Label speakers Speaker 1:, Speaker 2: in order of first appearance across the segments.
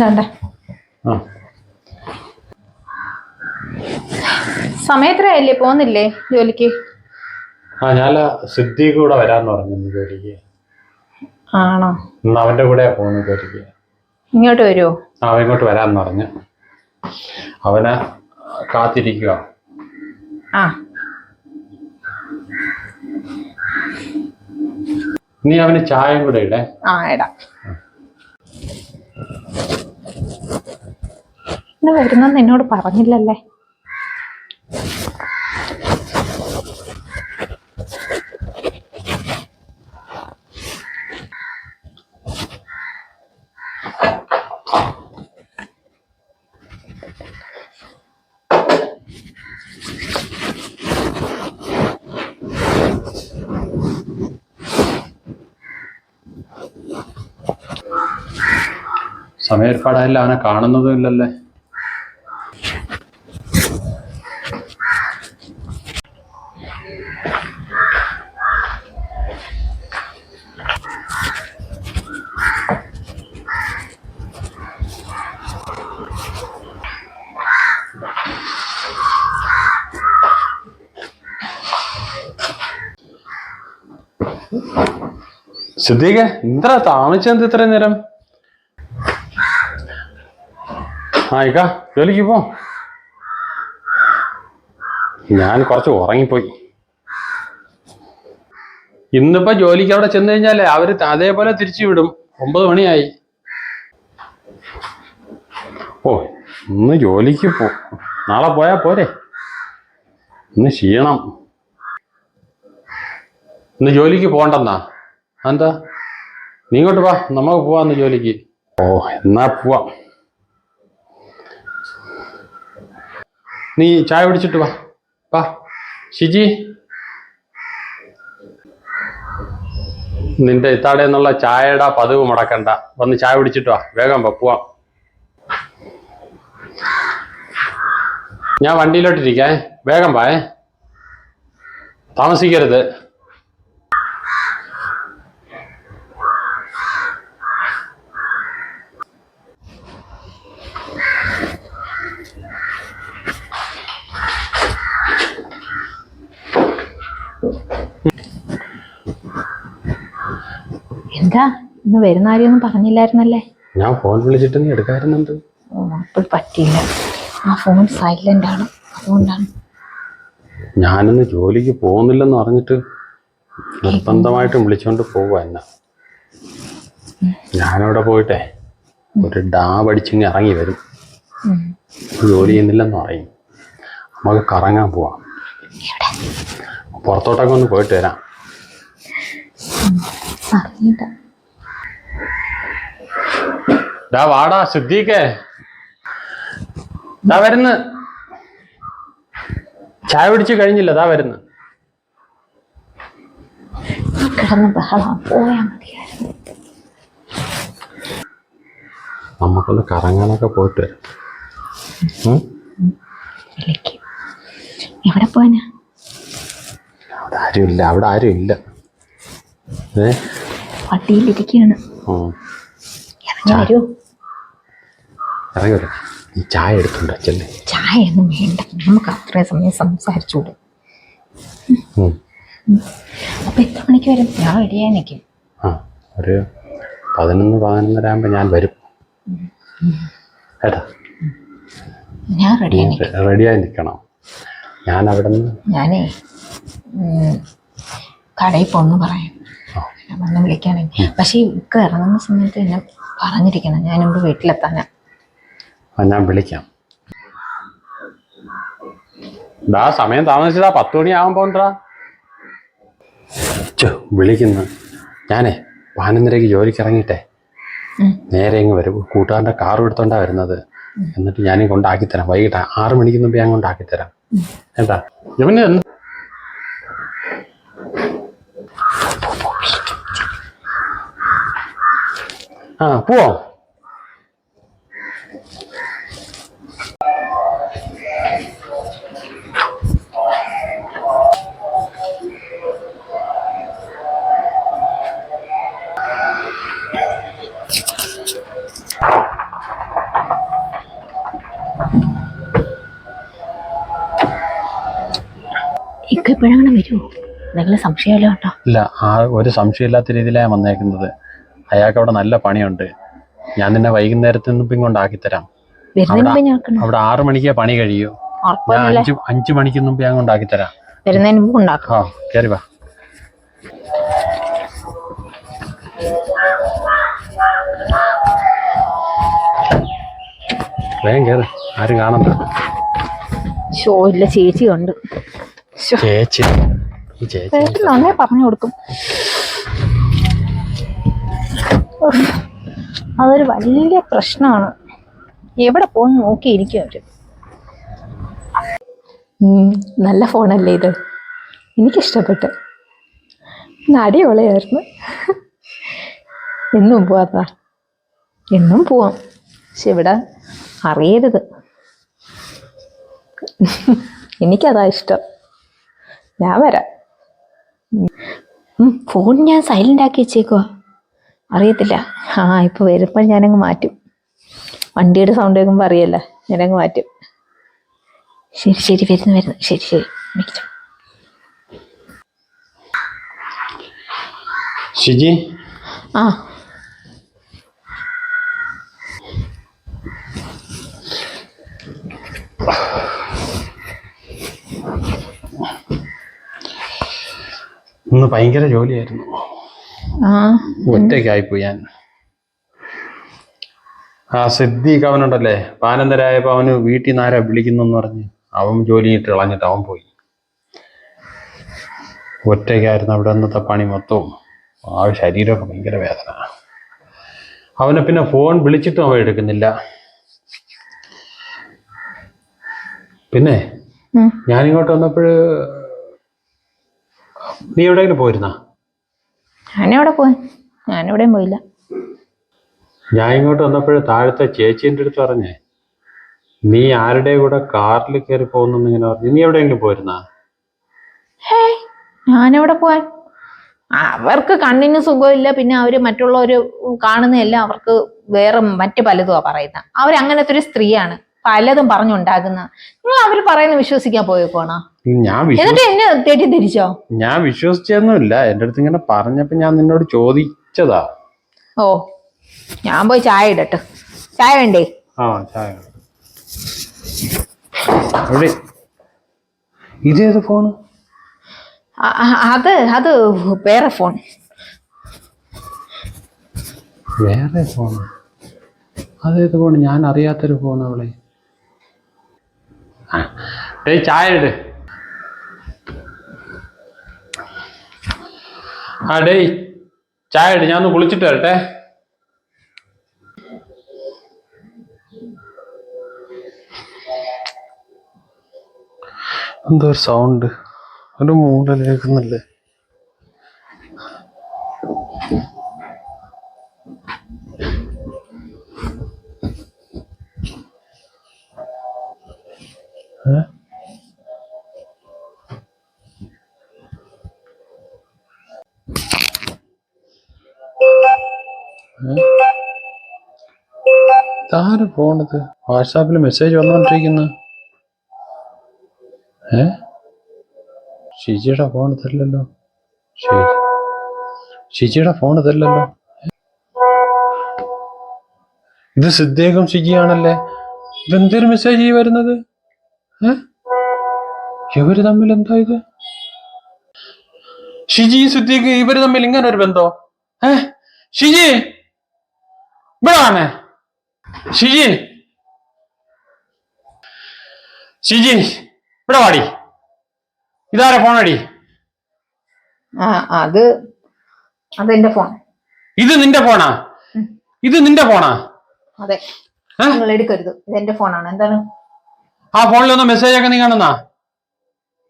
Speaker 1: വേണ്ട സമയത്രയല്ലേ പോന്നില്ലേ ജോലിക്ക്?
Speaker 2: ആ ഞാൻ സിദ്ധി കൂടെ വരാന്ന് പറഞ്ഞു ജോലിക്ക്.
Speaker 1: ആണോ?
Speaker 2: അവന്റെ കൂടെ പോകുന്നു ജോലിക്ക്.
Speaker 1: ഇങ്ങോട്ട് വരുമോ
Speaker 2: അവൻ ഇങ്ങോട്ട് വരാന്ന് പറഞ്ഞു. അവനെ കാത്തിരിക്കുക
Speaker 1: ആ.
Speaker 2: നീ അവന് ചായം കൂടെ ഇടേ.
Speaker 1: ആ ഇടാം. ഇന്ന് വരുന്നെന്ന് എന്നോട് പറഞ്ഞില്ലല്ലേ?
Speaker 2: സമയർപ്പാടായാലും അവനെ കാണുന്നതും ഇല്ലല്ലേ? സിദ്ദീഖ് ഇത്ര താമസിച്ചെന്ത് ഇത്രയും നേരം? ആയിക്കാ ജോലിക്ക് പോ. ഞാൻ കുറച്ച് ഉറങ്ങിപ്പോയി. ഇന്നിപ്പോ ജോലിക്ക് അവിടെ ചെന്ന് കഴിഞ്ഞാലേ അവർ അതേപോലെ തിരിച്ചു വിടും. ഒമ്പത് മണിയായി. ഓ ഇന്ന് ജോലിക്ക് പോ. നാളെ പോയാ പോരെ. ഇന്ന് ക്ഷീണം. ഇന്ന് ജോലിക്ക് പോണ്ടെന്നാ എന്താ നീ ഇങ്ങോട്ട് വാ. നമുക്ക് പോവാന്ന് ജോലിക്ക്. ഓ എന്നാ പോവാം. നീ ചായ പിടിച്ചിട്ട് വാ. വാ. ഷിജി. നിന്റെ ഇത്താടെ എന്നുള്ള ചായയുടെ പതിവ് മുടക്കണ്ട. വന്ന് ചായ പിടിച്ചിട്ട് വാ. വേഗം പോവാം. ഞാൻ വണ്ടിയിലോട്ടിരിക്കേ. വേഗം വാ താമസിക്കരുത്.
Speaker 1: എന്താ ഇന്ന് വരുന്ന കാര്യമൊന്നും പറഞ്ഞില്ലായിരുന്നല്ലേ?
Speaker 2: ഞാൻ ഫോൺ വിളിച്ചിട്ട് നീ എടുക്കാറുണ്ട്
Speaker 1: അപ്പോൾ പറ്റിയില്ല. ആ ഫോൺ സൈലന്റ് ആണ്. അതുകൊണ്ടാണ്.
Speaker 2: ഞാനിന്ന് ജോലിക്ക് പോകുന്നില്ലെന്ന് പറഞ്ഞിട്ട് നിർബന്ധമായിട്ടും വിളിച്ചുകൊണ്ട് പോവുക എന്നാ ഞാനവിടെ പോയിട്ടെ ഒരു ഡാബ് അടിച്ചിങ്ങ് ഇറങ്ങി വരും. ജോലി ചെയ്യുന്നില്ലെന്ന് പറയും. നമുക്ക് കറങ്ങാൻ പോവാം. പുറത്തോട്ടൊക്കെ ഒന്ന് പോയിട്ട് വരാം. ഡാ വാടാ സിദ്ദീഖേ ദാ വരുന്ന്. ചായ പിടിച്ച് കഴിഞ്ഞില്ല ദാ വരുന്ന്. നമുക്കൊന്ന് കറങ്ങാനൊക്കെ പോയിട്ട് വരാം.
Speaker 1: എവിടെ പോവാനാ?
Speaker 2: അവിടെ ആരും ഇല്ല അവിടെ ആരും ഇല്ല ഏ?
Speaker 1: ഇറങ്ങി
Speaker 2: ഇറങ്ങി വരാം. ഈ ചായ എടുത്തുണ്ട് ചെല്ലേ.
Speaker 1: ചായ ഒന്നും വേണ്ട. നമുക്ക് അത്രയും സമയം സംസാരിച്ചൂടെ. അപ്പൊ എത്ര മണിക്ക് വരും? ഞാൻ റെഡിയായി നിൽക്കും
Speaker 2: ആ ഒരു പതിനൊന്ന് പതിനൊന്നര ആകുമ്പോൾ ഞാൻ വരും. ഏട്ടാ
Speaker 1: ഞാൻ റെഡിയായി
Speaker 2: റെഡിയായി നിൽക്കണം ഞാൻ അവിടെ നിന്ന്
Speaker 1: ഞാനേ കടയിൽ പോന്ന് പറയാം.
Speaker 2: ആ.
Speaker 1: വിളിക്കാൻ വന്ന് വിളിക്കാണെങ്കിൽ പക്ഷേ ഇക്ക ഇറങ്ങുന്ന സമയത്ത് എന്നെ പറഞ്ഞിരിക്കണം ഞാനിവിടെ വീട്ടിലെത്താനാ.
Speaker 2: ആ ഞാൻ വിളിക്കാം. ദാ സമയം താമസിച്ചതാ പത്ത് മണിയാവാൻ പോണ്ടാ ചോ വിളിക്കുന്നു. ഞാനേ പതിനൊന്നരയ്ക്ക് ജോലിക്ക് ഇറങ്ങിയിട്ടെ.
Speaker 1: ഉം.
Speaker 2: നേരെ ഇങ്ങ് വരും. കൂട്ടുകാരന്റെ കാർ എടുത്തോണ്ടാ വരുന്നത്. എന്നിട്ട് ഞാനും കൊണ്ടാക്കി തരാം വൈകിട്ട് ആറ് മണിക്ക് മുമ്പ് ഞാൻ കൊണ്ടാക്കി തരാം എന്താ? ഇവന് എന്ത് ആ പോവാം.
Speaker 1: ഇക്ക വരുമോ എന്തെങ്കിലും സംശയമല്ലോ കേട്ടോ.
Speaker 2: ഇല്ല ആ ഒരു സംശയമില്ലാത്ത രീതിയിലാണ് വന്നേക്കുന്നത്. അയാൾക്ക് അവിടെ നല്ല പണിയുണ്ട്. ഞാൻ നിന്നെ വൈകുന്നേരത്ത് നിന്ന് ഇപ്പം കൊണ്ടാക്കി തരാം അവിടെ ആറു മണിക്കേ പണി കഴിയൂ. ഞാൻ അഞ്ചു അഞ്ച് മണിക്ക് മുമ്പ് ഞാൻ കൊണ്ടാക്കി തരാം
Speaker 1: വരുന്നതിന് മുമ്പ് ഉണ്ടാക്കണം
Speaker 2: ആ കയറി വാ. വേഗം കയറി ആരും കാണണ്ട.
Speaker 1: ഷോ ഇല്ല ചേച്ചി ഉണ്ട്.
Speaker 2: ചേച്ചി.
Speaker 1: പറഞ്ഞു കൊടുക്കും. അതൊരു വലിയ പ്രശ്നമാണ്. എവിടെ പോകുന്ന നോക്കിയിരിക്കും അവർ നല്ല ഫോണല്ലേ ഇത്. എനിക്കിഷ്ടപ്പെട്ടു. അടിപൊളിയായിരുന്നു. എന്നും പോവാത്ത എന്നും പോവാം. പക്ഷെ ഇവിടെ അറിയരുത്. എനിക്കതാ ഇഷ്ടം. ഞാൻ വരാം. ഫോൺ ഞാൻ സൈലന്റ് ആക്കി വെച്ചേക്കുവാ. അറിയത്തില്ല. ആ ഇപ്പൊ വരുമ്പോൾ ഞാനങ്ങ് മാറ്റും. വണ്ടിയുടെ സൗണ്ട് കേൾക്കുമ്പോൾ അറിയല്ല? ഞാനങ്ങ് മാറ്റും. ശരി ശരി വരുന്നു വരുന്നു. ശരി ശരി.
Speaker 2: ഷിജി?
Speaker 1: ആ.
Speaker 2: ഇന്ന് ഭയങ്കര ജോലിയായിരുന്നു. ഒറ്റയ്ക്കായിപ്പോയി ഞാൻ. ആ സിദ്ദീഖ് അവനുണ്ടല്ലേ? പാനന്തരായപ്പോ അവന് വീട്ടിൽ നിന്ന് ആരാ വിളിക്കുന്നെന്ന് പറഞ്ഞ് അവൻ ജോലി ഇട്ട് കളഞ്ഞിട്ട് അവൻ പോയി. ഒറ്റയ്ക്കായിരുന്നു അവിടെ അന്നത്തെ പണി മൊത്തവും. ആ ശരീരമൊക്കെ ഭയങ്കര വേദന. അവനെ പിന്നെ ഫോൺ വിളിച്ചിട്ടും അവൻ എടുക്കുന്നില്ല. പിന്നെ
Speaker 1: ഞാൻ
Speaker 2: ഞാനിങ്ങോട്ട് വന്നപ്പോഴ് നീ എവിടെയെങ്കിലും പോയിരുന്നാ?
Speaker 1: ഞാനെവിടെ പോയി. ഞാനെവിടെയും പോയില്ല.
Speaker 2: ഞാൻ ഇങ്ങോട്ട് വന്നപ്പോഴേ താഴത്തെ ചേച്ചീന്റെ അടുത്ത് പറഞ്ഞേ നീ ആരുടെ കൂടെ കാറിൽ കയറി പോകുന്നെന്ന് ഇങ്ങനെ പറഞ്ഞു. നീ എവിടെയെങ്കിലും പോയിരുന്നാ?
Speaker 1: ഹേ ഞാനെവിടെ പോവാൻ. അവർക്ക് കണ്ണിന് സുഖമില്ല പിന്നെ അവർ മറ്റുള്ളവര് കാണുന്നതല്ല അവർക്ക് വേറെ മറ്റു പലതുമാ പറയുന്നത്. അവരങ്ങനത്തെ ഒരു സ്ത്രീയാണ്. പലതും പറഞ്ഞുണ്ടാക്കുന്ന. നിങ്ങൾ അവർ പറയുന്ന വിശ്വസിക്കാൻ പോയിക്കോണ
Speaker 2: ഞാൻ
Speaker 1: എന്നിട്ട് എന്നെ തെറ്റിദ്ധരിച്ചോ?
Speaker 2: ഞാൻ വിശ്വസിച്ചൊന്നുമില്ല. എന്റെ അടുത്ത് ഇങ്ങനെ പറഞ്ഞപ്പോ ഞാൻ നിന്നോട് ചോദിച്ചതാ.
Speaker 1: ഓ ഞാൻ പോയി ചായ ഇടട്ടെ. ചായ വേണ്ടേ?
Speaker 2: ആ ചായ എവിടെ? ഇതേത് ഫോണ്?
Speaker 1: അ- അത് അത് വേറെ ഫോൺ.
Speaker 2: വേറെ ഫോൺ അതേത് ഫോൺ ഞാൻ അറിയാത്തൊരു ഫോൺ അവളെ. ആ. ചായ ഇട്. ആ ഡേയ് ചായ ഇട്. ഞാൻ ഒന്ന് കുളിച്ചിട്ട് വരട്ടെ. എന്തോ സൗണ്ട് ഒരു മൂടൽ ഇതാര് പോണത്? വാട്സാപ്പിൽ മെസ്സേജ് വന്നുകൊണ്ടിരിക്കുന്നു ഏ? ഷിജിയുടെ ഫോൺ തരില്ലല്ലോ. ഷിജിയുടെ ഫോൺ തരില്ലല്ലോ. ഇത് സിദ്ദീഖും ഷിജിയാണല്ലേ? ഇതെന്തൊരു മെസ്സേജ് ഈ വരുന്നത്? ഇവർ തമ്മിൽ എന്താ ഇത്? ഷിജി സുദ്ദീഖ് ഇവർ തമ്മിൽ ഇങ്ങനെ ഒരു ബന്ധോ? ഏ? ഷിജി! ഇവിടാണ്. ഷിജി! ഷിജി ഇവിടെ വാടി. ഇതാരെ ഫോൺ
Speaker 1: ആ അത് അതെന്റെ ഫോൺ.
Speaker 2: ഇത് നിന്റെ ഫോണാ? ഇത് നിന്റെ ഫോണാ?
Speaker 1: അതെ? നിങ്ങൾ എടുക്കരുത്. ഇതെന്റെ ഫോണാണ്. എന്താണ്?
Speaker 2: ആ ഫോണിലൊന്ന് മെസ്സേജ് ഒക്കെ നീ കാണുന്ന?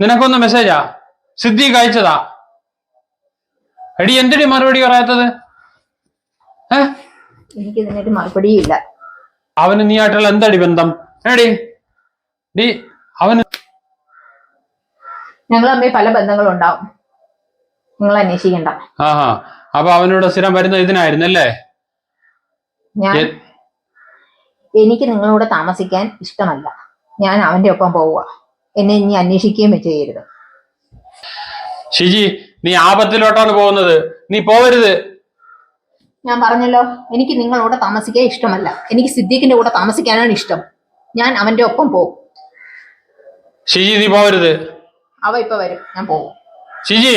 Speaker 2: നിനക്കൊന്ന് മെസ്സേജാ സിദ്ധി അയച്ചതാ എടി എന്തിടി മറുപടി പറയാത്തത്?
Speaker 1: എനിക്ക് ഇതിനൊരു മറുപടിയില്ല.
Speaker 2: അവന് നീ ആയിട്ടുള്ള എന്തടി ബന്ധം? എടി ഡി അവന്
Speaker 1: ഞങ്ങൾ തമ്മിൽ പല ബന്ധങ്ങളും ഉണ്ടാവും നിങ്ങൾ അന്വേഷിക്കണ്ട.
Speaker 2: ആഹാ അപ്പൊ അവനോട് സ്ഥിരം വരുന്ന ഇതിനായിരുന്നു അല്ലേ
Speaker 1: ഞാൻ എനിക്ക് നിങ്ങളോട് താമസിക്കാൻ ഇഷ്ടമല്ല. ഞാൻ അവന്റെ ഒപ്പം പോവുക. എന്നെ ഇനി അന്വേഷിക്കുകയും ചെയ്യരുത്.
Speaker 2: ഷിജി നീ ആപത്തിലോട്ടാണ് പോകുന്നത്. നീ പോവരുത്.
Speaker 1: ഞാൻ പറഞ്ഞല്ലോ എനിക്ക് നിങ്ങളോട് താമസിക്കാൻ ഇഷ്ടമല്ല. എനിക്ക് സിദ്ദീഖിന്റെ കൂടെ താമസിക്കാനാണ് ഇഷ്ടം. ഞാൻ അവന്റെ ഒപ്പം പോകും.
Speaker 2: ഷിജി നീ പോവരുത്.
Speaker 1: അവ ഇപ്പൊ വരും. ഞാൻ പോകും
Speaker 2: ഷിജി